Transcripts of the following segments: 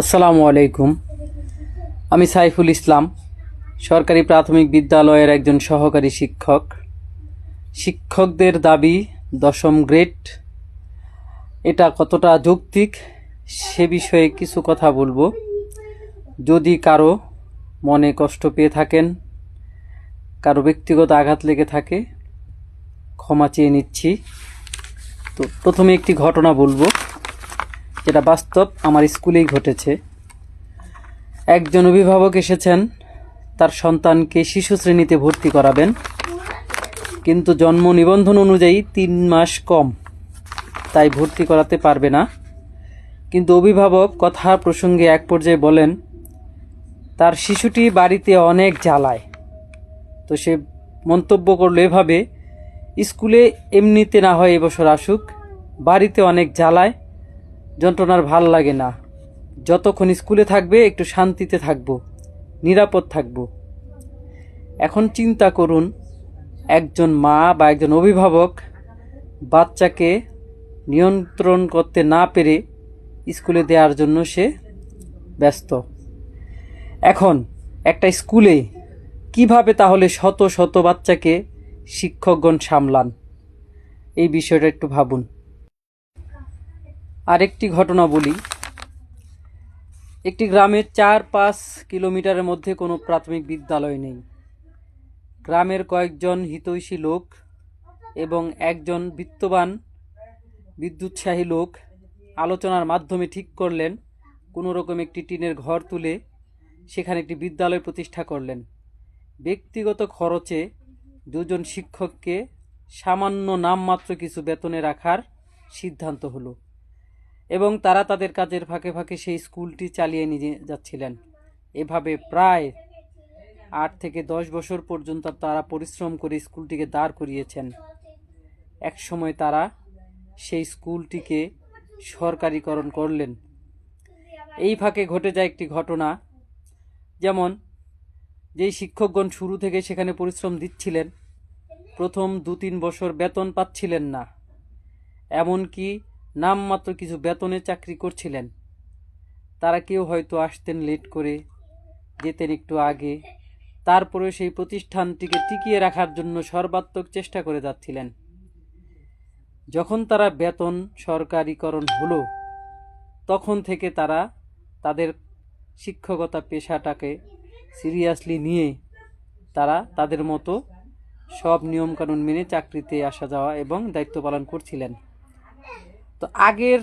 আসসালামু আলাইকুম। আমি সাইফুল ইসলাম, সরকারি প্রাথমিক বিদ্যালয়ের একজন সহকারী শিক্ষক। শিক্ষকদের দাবি দশম গ্রেড। এটা কতটা যৌক্তিক সে বিষয়ে কিছু কথা বলব। যদি কারও মনে কষ্ট পেয়ে থাকেন, কারও ব্যক্তিগত আঘাত লেগে থাকে, ক্ষমা চেয়ে নিচ্ছি। তো প্রথমে একটি ঘটনা বলব। যেটা বাস্তব আমার স্কুলেই ঘটেছে। একজন অভিভাবক এসেছেন, তার সন্তানকে শিশু শ্রেণীতে ভর্তি করাবেন, কিন্তু জন্ম নিবন্ধন অনুযায়ী তিন মাস কম, তাই ভর্তি করাতে পারবে না। কিন্তু অভিভাবক কথা প্রসঙ্গে এক পর্যায়ে বলেন, তার শিশুটি বাড়িতে অনেক জ্বালায়। তো সে মন্তব্য করল এভাবে, স্কুলে এমনিতে না হয় এবছর আসুক, বাড়িতে অনেক জ্বালায় যন্ত্রণার ভালো লাগে না। যতক্ষণ স্কুলে থাকবে, একটু শান্তিতে থাকব, নিরাপদ থাকব। এখন চিন্তা করুন, একজন মা বা একজন অভিভাবক বাচ্চাকে নিয়ন্ত্রণ করতে না পেরে স্কুলে দেওয়ার জন্য সে ব্যস্ত। এখন একটা স্কুলে কীভাবে তাহলে শত শত বাচ্চাকে শিক্ষকগণ সামলান? এই বিষয়টা একটু ভাবুন। আরেকটি ঘটনা বলি। একটি গ্রামের চার পাঁচ কিলোমিটারের মধ্যে কোনো প্রাথমিক বিদ্যালয় নেই। গ্রামের কয়েকজন হিতৈষী লোক এবং একজন বিত্তবান, বিদ্যুৎসাহী লোক আলোচনার মাধ্যমে ঠিক করলেন, কোনো রকম একটি টিনের ঘর তুলে সেখানে একটি বিদ্যালয় প্রতিষ্ঠা করলেন। ব্যক্তিগত খরচে দুজন শিক্ষককে সামান্য নামমাত্র কিছু বেতনে রাখার সিদ্ধান্ত হলো। এবং তারা তাদের কাজের ফাঁকে ফাঁকে সেই স্কুলটি চালিয়ে নিয়ে যাচ্ছিলেন। এভাবে প্রায় আট থেকে দশ বছর পর্যন্ত তারা পরিশ্রম করে স্কুলটিকে দাঁড় করিয়েছেন। এক সময় তারা সেই স্কুলটিকে সরকারিকরণ করলেন। এই ফাঁকে ঘটে যায় একটি ঘটনা, যেমন যেই শিক্ষকগণ শুরু থেকে সেখানে পরিশ্রম দিচ্ছিলেন, প্রথম দু তিন বছর বেতন পাচ্ছিলেন না। এমনকি নামমাত্র কিছু বেতনে চাকরি করছিলেন। তারা কেউ হয়তো আসতেন লেট করে, যেতেন একটু আগে। তারপরে সেই প্রতিষ্ঠানটিকে টিকিয়ে রাখার জন্য সর্বাত্মক চেষ্টা করে যাচ্ছিলেন। যখন তারা বেতন সরকারিকরণ হলো, তখন থেকে তারা তাদের শিক্ষকতা পেশাটাকে সিরিয়াসলি নিয়ে তারা তাদের মতো সব নিয়মকানুন মেনে চাকরিতে আসা যাওয়া এবং দায়িত্ব পালন করছিলেন। তো আগের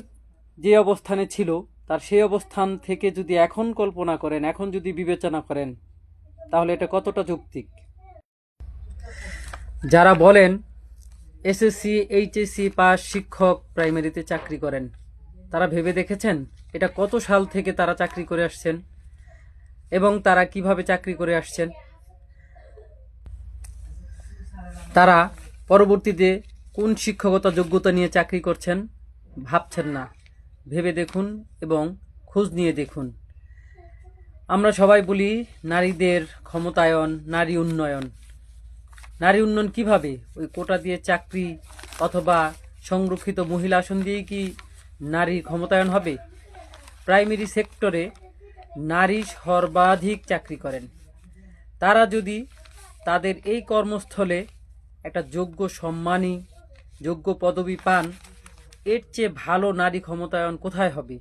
যে অবস্থানে ছিল, তার সেই অবস্থান থেকে যদি এখন কল্পনা করেন, এখন যদি বিবেচনা করেন, তাহলে এটা কতটা যৌক্তিক? যারা বলেন এসএসসি, এইচএসসি পাস শিক্ষক প্রাইমারিতে চাকরি করেন, তারা ভেবে দেখেছেন এটা কত সাল থেকে তারা চাকরি করে আসছেন এবং তারা কীভাবে চাকরি করে আসছেন? তারা পরবর্তীতে কোন শিক্ষকতা যোগ্যতা নিয়ে চাকরি করছেন? ভাবছেন না। ভেবে দেখুন এবং খোঁজ নিয়ে দেখুন। আমরা সবাই বলি, নারীদের ক্ষমতায়ন, নারী উন্নয়ন। নারী উন্নয়ন কীভাবে? ওই কোটা দিয়ে চাকরি অথবা সংরক্ষিত মহিলা আসন দিয়েই কি নারী ক্ষমতায়ন হবে? প্রাইমারি সেক্টরে নারী সর্বাধিক চাকরি করেন। তারা যদি তাদের এই কর্মস্থলে একটা যোগ্য সম্মানী, যোগ্য পদবি পান এর চেয়ে ভালো নারী ক্ষমতায়ন কোথায় হবে?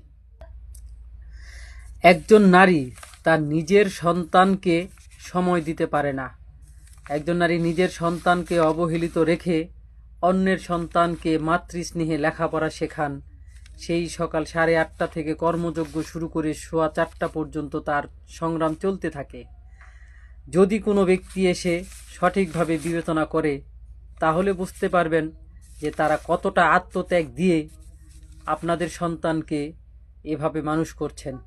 একজন নারী তার নিজের সন্তানকে সময় দিতে পারে না। একজন নারী নিজের সন্তানকে অবহেলিত রেখে অন্যের সন্তানকে মাতৃস্নেহে লেখাপড়া শেখান। সেই সকাল সাড়ে আটটা থেকে কর্মযজ্ঞ শুরু করে সোয়া চারটা পর্যন্ত তার সংগ্রাম চলতে থাকে। যদি কোনো ব্যক্তি এসে সঠিকভাবে বিবেচনা করে, তাহলে বুঝতে পারবেন যে তারা কতটা আত্মত্যাগ দিয়ে আপনাদের সন্তানকে এভাবে মানুষ করছেন।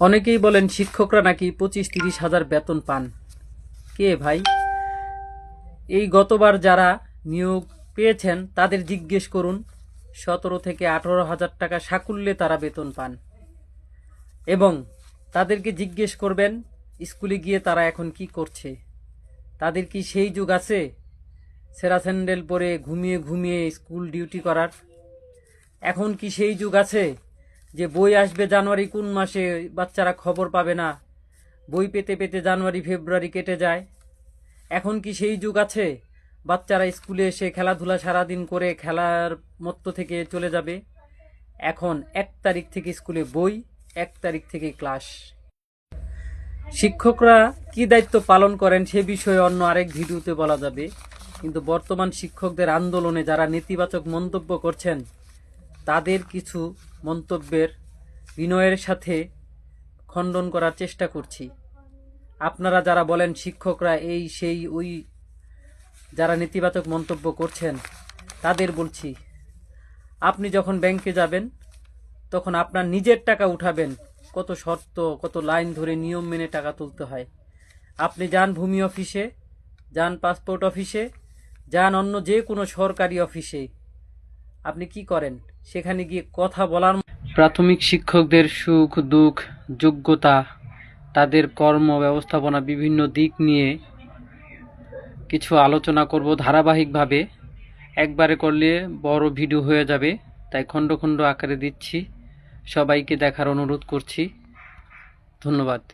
অনেকেই বলেন, শিক্ষকরা নাকি পঁচিশ তিরিশ হাজার বেতন পান। কে ভাই? এই গতবার যারা নিয়োগ পেয়েছেন, তাদের জিজ্ঞেস করুন, সতেরো থেকে আঠারো হাজার টাকা সাকুল্যে তারা বেতন পান। এবং তাদেরকে জিজ্ঞেস করবেন, স্কুলে গিয়ে তারা এখন কি করছে? তাদের কি সেই যুগ আছে? সেরা স্যান্ডেল পরে ঘুমিয়ে ঘুমিয়ে স্কুল ডিউটি করার। এখন কি সেই যুগ আছে যে বই আসবে জানুয়ারি কোন মাসে, বাচ্চারা খবর পাবে না। বই পেতে পেতে জানুয়ারি, ফেব্রুয়ারি কেটে যায়। এখন কি সেই যুগ আছে বাচ্চারা স্কুলে এসে খেলাধুলা সারাদিন করে খেলার মত্ত থেকে চলে যাবে? এখন এক তারিখ থেকে স্কুলে বই, এক তারিখ থেকে ক্লাস। শিক্ষকরা কি দায়িত্ব পালন করেন সে বিষয়ে অন্য আরেক ভিডিওতে বলা যাবে। কিন্তু বর্তমান শিক্ষকদের আন্দোলনে যারা নেতিবাচক মন্তব্য করছেন, তাদের কিছু মন্তব্যের বিনয়ের সাথে খণ্ডন করার চেষ্টা করছি। আপনারা যারা বলেন শিক্ষকরা এই, সেই, ওই, যারা নেতিবাচক মন্তব্য করছেন, তাদের বলছি, আপনি যখন ব্যাংকে যাবেন, তখন আপনার নিজের টাকা উঠাবেন, কত শর্ত, কত লাইন ধরে নিয়ম মেনে টাকা তুলতে হয়। আপনি যান ভূমি অফিসে, যান পাসপোর্ট অফিসে যান অন্য যে কোনো সরকারি অফিসে। আপনি কি করেন? সেখানে গিয়ে কথা বলার প্রাথমিক শিক্ষকদের সুখ, দুঃখ, যোগ্যতা, তাদের কর্ম ব্যবস্থাপনা বিভিন্ন দিক নিয়ে কিছু আলোচনা করব ধারাবাহিকভাবে। একবারে করলে বড় ভিডিও হয়ে যাবে, তাই খণ্ড খণ্ড আকারে দিচ্ছি। সবাইকে দেখার অনুরোধ করছি। ধন্যবাদ।